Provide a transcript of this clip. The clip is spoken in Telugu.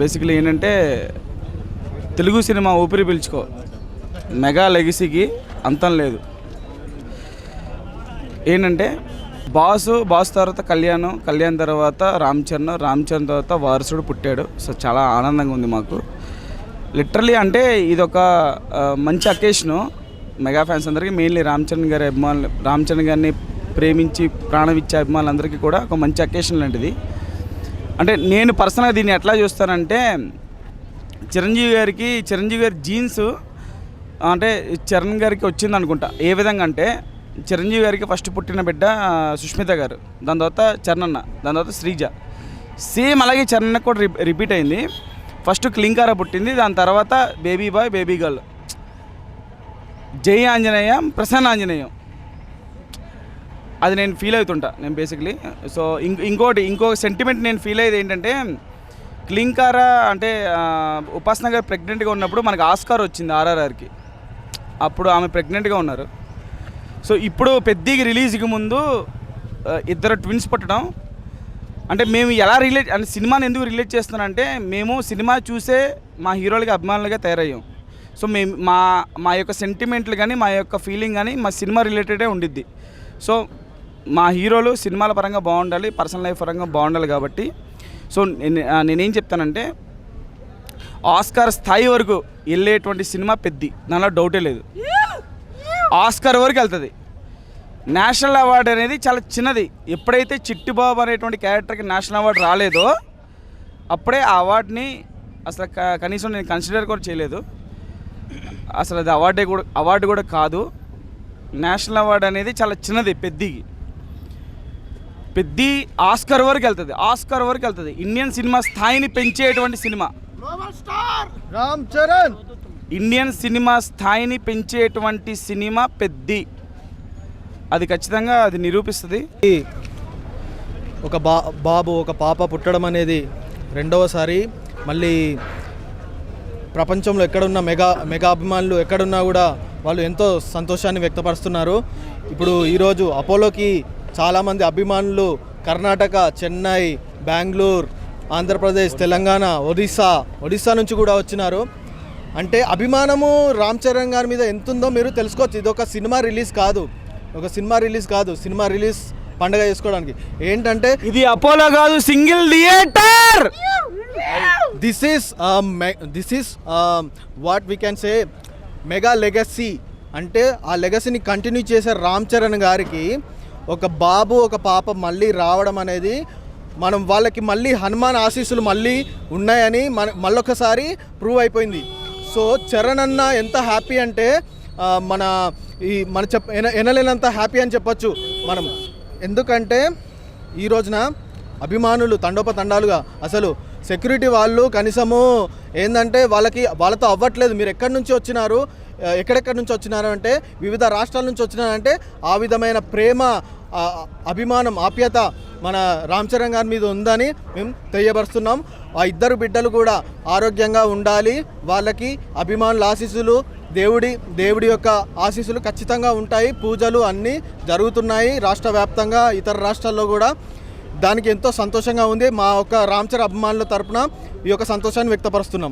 బేసికలీ ఏంటంటే తెలుగు సినిమా ఊపిరి పీల్చుకో. మెగా లెగసీకి అంతం లేదు. ఏంటంటే బాసు బాస్ తర్వాత కళ్యాణం కళ్యాణ్ తర్వాత రామ్ చరణ్ రామ్ చరణ్ తర్వాత వారసుడు పుట్టాడు. సో చాలా ఆనందంగా ఉంది మాకు. లిటరలీ అంటే ఇది ఒక మంచి అకేషను మెగా ఫ్యాన్స్ అందరికీ మెయిన్లీ రామ్ చరణ్ గారి అభిమానులు రామ్ చరణ్ గారిని ప్రేమించి ప్రాణం ఇచ్చే అభిమానులందరికీ కూడా ఒక మంచి అకేషన్ లాంటిది. అంటే నేను పర్సనల్గా దీన్ని ఎట్లా చూస్తానంటే చిరంజీవి గారికి చిరంజీవి గారి జీన్స్ అంటే చరణ్ గారికి వచ్చింది అనుకుంటా. ఏ విధంగా అంటే చిరంజీవి గారికి ఫస్ట్ పుట్టిన బిడ్డ సుష్మిత గారు. దాని తర్వాత చరణ్ అన్న దాని తర్వాత శ్రీజ. సేమ్ అలాగే చరణ్ కూడా రిపీట్ అయింది. ఫస్ట్ క్లింకార పుట్టింది దాని తర్వాత బేబీ బాయ్ బేబీ గర్ల్ జై ఆంజనేయం ప్రసన్న ఆంజనేయం. అది నేను ఫీల్ అవుతుంటా నేను బేసిక్లీ సో ఇంకోటి ఇంకో సెంటిమెంట్ నేను ఫీల్ అయ్యేది ఏంటంటే క్లింకారా అంటే ఉపాసన గారు ప్రెగ్నెంట్గా ఉన్నప్పుడు మనకు ఆస్కార్ వచ్చింది ఆర్ఆర్ఆర్కి. అప్పుడు ఆమె ప్రెగ్నెంట్గా ఉన్నారు. సో ఇప్పుడు పెద్దకి రిలీజ్కి ముందు ఇద్దరు ట్విన్స్ పుట్టడం. అంటే మేము ఎలా రిలేట్ అంటే సినిమాని ఎందుకు రిలేట్ చేస్తున్నానంటే మేము సినిమా చూసే మా హీరోలకి అభిమానులుగా తయారయ్యాం. సో మేము మా మా యొక్క సెంటిమెంట్లు కానీ మా యొక్క ఫీలింగ్ కానీ మా సినిమా రిలేటెడే ఉండిద్ది. సో మా హీరోలు సినిమాల పరంగా బాగుండాలి పర్సనల్ లైఫ్ పరంగా బాగుండాలి కాబట్టి. సో నేనేం చెప్తానంటే ఆస్కార్ స్థాయి వరకు వెళ్ళేటువంటి సినిమా పెద్ది. దానిలో డౌటే లేదు. ఆస్కార్ వరకు వెళ్తుంది. నేషనల్ అవార్డు అనేది చాలా చిన్నది. ఎప్పుడైతే చిట్టిబాబు అనేటువంటి క్యారెక్టర్కి నేషనల్ అవార్డు రాలేదో అప్పుడే ఆ అవార్డుని అసలు కనీసం నేను కన్సిడర్ కూడా చేయలేదు. అసలు అది అవార్డే కూడా అవార్డు కూడా కాదు. నేషనల్ అవార్డు అనేది చాలా చిన్నది పెద్దకి పెద్ది ఆస్కర్ వరకు వెళ్తుంది ఆస్కర్ వరకు వెళ్తుంది. ఇండియన్ సినిమా స్థాయిని పెంచేటువంటి cinema. Ram Charan Indian cinema స్థాయిని పెంచేటువంటి సినిమా పెద్ది. అది ఖచ్చితంగా అది నిరూపిస్తుంది. ఒక బా బాబు ఒక పాప పుట్టడం అనేది రెండవసారి మళ్ళీ ప్రపంచంలో ఎక్కడున్న మెగా మెగా అభిమానులు ఎక్కడున్నా కూడా వాళ్ళు ఎంతో సంతోషాన్ని వ్యక్తపరుస్తున్నారు. ఇప్పుడు ఈరోజు అపోలోకి చాలామంది అభిమానులు కర్ణాటక చెన్నై బెంగళూరు ఆంధ్రప్రదేశ్ తెలంగాణ ఒడిస్సా ఒడిస్సా నుంచి కూడా వచ్చినారు. అంటే అభిమానము రామ్ చరణ్ గారి మీద ఎంత ఉందో మీరు తెలుసుకోవచ్చు. ఇది ఒక సినిమా రిలీజ్ కాదు. ఒక సినిమా రిలీజ్ కాదు. సినిమా రిలీజ్ పండగ చేసుకోవడానికి. ఏంటంటే ఇది అపోలో కాదు single theatre! This is this is what we can say mega legacy. అంటే ఆ లెగసీని కంటిన్యూ చేసే రామ్ చరణ్ గారికి ఒక బాబు ఒక పాప మళ్ళీ రావడం అనేది మనం వాళ్ళకి మళ్ళీ హనుమాన్ ఆశీస్సులు మళ్ళీ ఉన్నాయని మన మళ్ళొకసారి ప్రూవ్ అయిపోయింది. సో చరణ్ అన్న ఎంత హ్యాపీ అంటే మన ఈ మన చెప్ ఎన ఎనలేనంత హ్యాపీ అని చెప్పొచ్చు మనం. ఎందుకంటే ఈ రోజున అభిమానులు తండోపతండాలుగా అసలు సెక్యూరిటీ వాళ్ళు కనీసము ఏంటంటే వాళ్ళకి వాళ్ళతో అవ్వట్లేదు. మీరు ఎక్కడి నుంచి వచ్చినారు? ఎక్కడెక్కడి నుంచి వచ్చినారంటే వివిధ రాష్ట్రాల నుంచి వచ్చినారంటే ఆ విధమైన ప్రేమ అభిమానం ఆప్యత మన రామ్ చరణ్ గారి మీద ఉందని మేము తెలియపరుస్తున్నాం. ఆ ఇద్దరు బిడ్డలు కూడా ఆరోగ్యంగా ఉండాలి. వాళ్ళకి అభిమానుల ఆశీస్సులు దేవుడి దేవుడి యొక్క ఆశీస్సులు ఖచ్చితంగా ఉంటాయి. పూజలు అన్నీ జరుగుతున్నాయి రాష్ట్ర వ్యాప్తంగా ఇతర రాష్ట్రాల్లో కూడా. దానికి ఎంతో సంతోషంగా ఉంది. మా యొక్క రామ్ చరణ్ అభిమానుల తరపున ఈ యొక్క సంతోషాన్ని వ్యక్తపరుస్తున్నాం.